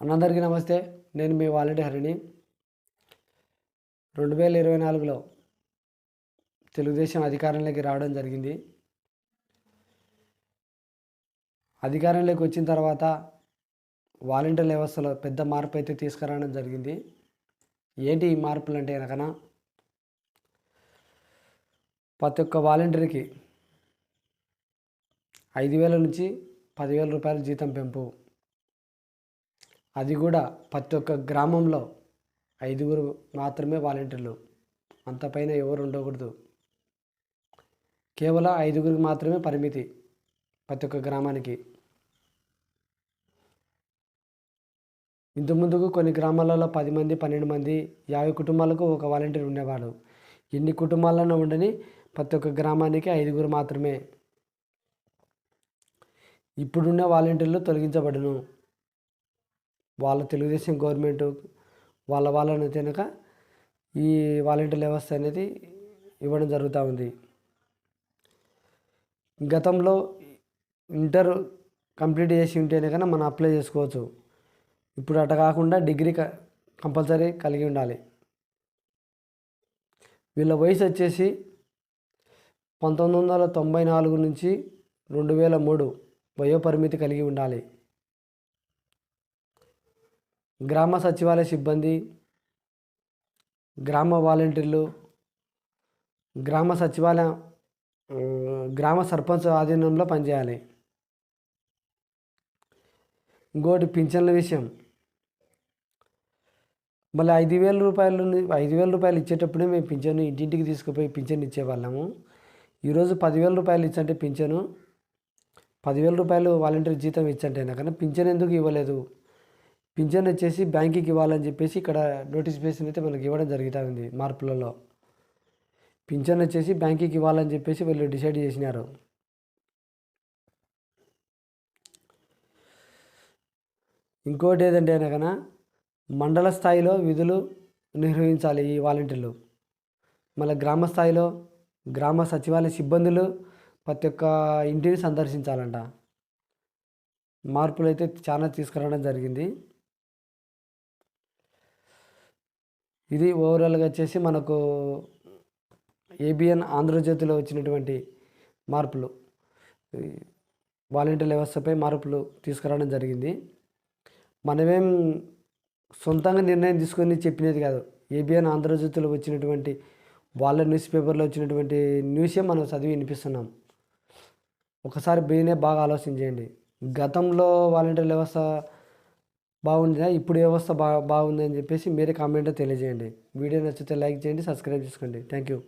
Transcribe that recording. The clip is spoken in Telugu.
అందరికీ నమస్తే. నేను మీ వాలంటీ హరిణి. రెండు వేల ఇరవై నాలుగులో తెలుగుదేశం అధికారంలోకి రావడం జరిగింది. అధికారంలోకి వచ్చిన తర్వాత వాలంటీర్ వ్యవస్థలో పెద్ద మార్పు అయితే తీసుకురావడం జరిగింది. ఏంటి ఈ మార్పులు అంటే కనుక ప్రతి ఒక్క వాలంటీర్కి ఐదు వేల నుంచి పదివేల రూపాయల జీతం పెంపు. అది కూడా ప్రతి ఒక్క గ్రామంలో ఐదుగురు మాత్రమే వాలంటీర్లు. అంతపైన ఎవరు ఉండకూడదు. కేవలం ఐదుగురికి మాత్రమే పరిమితి ప్రతి ఒక్క గ్రామానికి. ఇంతకుముందుకు కొన్ని గ్రామాలలో పది మంది పన్నెండు మంది యాభై కుటుంబాలకు ఒక వాలంటీర్ ఉండేవాడు. ఎన్ని కుటుంబాలను ఉండని ప్రతి ఒక్క గ్రామానికి ఐదుగురు మాత్రమే. ఇప్పుడున్న వాలంటీర్లు తొలగించబడును. వాళ్ళ తెలుగుదేశం గవర్నమెంట్ వాళ్ళ వాళ్ళని తినక ఈ వాలంటీర్ వ్యవస్థ అనేది ఇవ్వడం జరుగుతూ ఉంది. గతంలో ఇంటర్ కంప్లీట్ చేసి ఉంటేనే కన్నా మనం అప్లై చేసుకోవచ్చు. ఇప్పుడు అట కాకుండా డిగ్రీ క కంపల్సరీ కలిగి ఉండాలి. వీళ్ళ వయసు వచ్చేసి పంతొమ్మిది వందల తొంభై నాలుగు నుంచి రెండు వేల మూడు వయోపరిమితి కలిగి ఉండాలి. గ్రామ సచివాలయ సిబ్బంది గ్రామ వాలంటీర్లు గ్రామ సచివాలయం గ్రామ సర్పంచ్ ఆధీనంలో పనిచేయాలి. ఇంకోటి పింఛన్ల విషయం. మళ్ళీ ఐదు వేల రూపాయలు ఐదు వేల రూపాయలు ఇచ్చేటప్పుడే మేము పింఛను ఇంటింటికి తీసుకుపోయి పింఛన్ ఇచ్చేవాళ్ళము. ఈరోజు పదివేల రూపాయలు ఇచ్చంటే పింఛను పదివేల రూపాయలు వాలంటీర్ జీతం ఇచ్చంటే కానీ పింఛన్ ఎందుకు ఇవ్వలేదు? పింఛన్ వచ్చేసి బ్యాంకుకి ఇవ్వాలని చెప్పేసి ఇక్కడ నోటిఫికేషన్ అయితే మనకి ఇవ్వడం జరుగుతూ ఉంది మార్పులలో. పింఛన్ వచ్చేసి బ్యాంకుకి ఇవ్వాలని చెప్పేసి వీళ్ళు డిసైడ్ చేసినారు. ఇంకోటి ఏదంటే కనుక మండల స్థాయిలో విధులు నిర్వహించాలి ఈ వాలంటీర్లు. మళ్ళీ గ్రామ స్థాయిలో గ్రామ సచివాలయ సిబ్బందులు ప్రతి ఒక్క ఇంటిని సందర్శించాలంట. మార్పులు అయితే చాలా తీసుకురావడం జరిగింది. ఇది ఓవరాల్గా వచ్చేసి మనకు ఏబిఎన్ ఆంధ్రజ్యోతిలో వచ్చినటువంటి మార్పులు. వాలంటీర్ వ్యవస్థపై మార్పులు తీసుకురావడం జరిగింది. మనమేం సొంతంగా నిర్ణయం తీసుకొని చెప్పినది కాదు. ఏబిఎన్ ఆంధ్రజ్యోతిలో వచ్చినటువంటి వాళ్ళ న్యూస్ పేపర్లో వచ్చినటువంటి న్యూసే మనం చదివి వినిపిస్తున్నాం. ఒకసారి బీనే బాగా ఆలోచన చేయండి. గతంలో వాలంటీర్ వ్యవస్థ బాగుందా ఇప్పుడు వ్యవస్థ బా బాగుందని చెప్పేసి మీరే కామెంట్లో తెలియజేయండి. వీడియో నచ్చితే లైక్ చేయండి సబ్స్క్రైబ్ చేసుకోండి. Thank you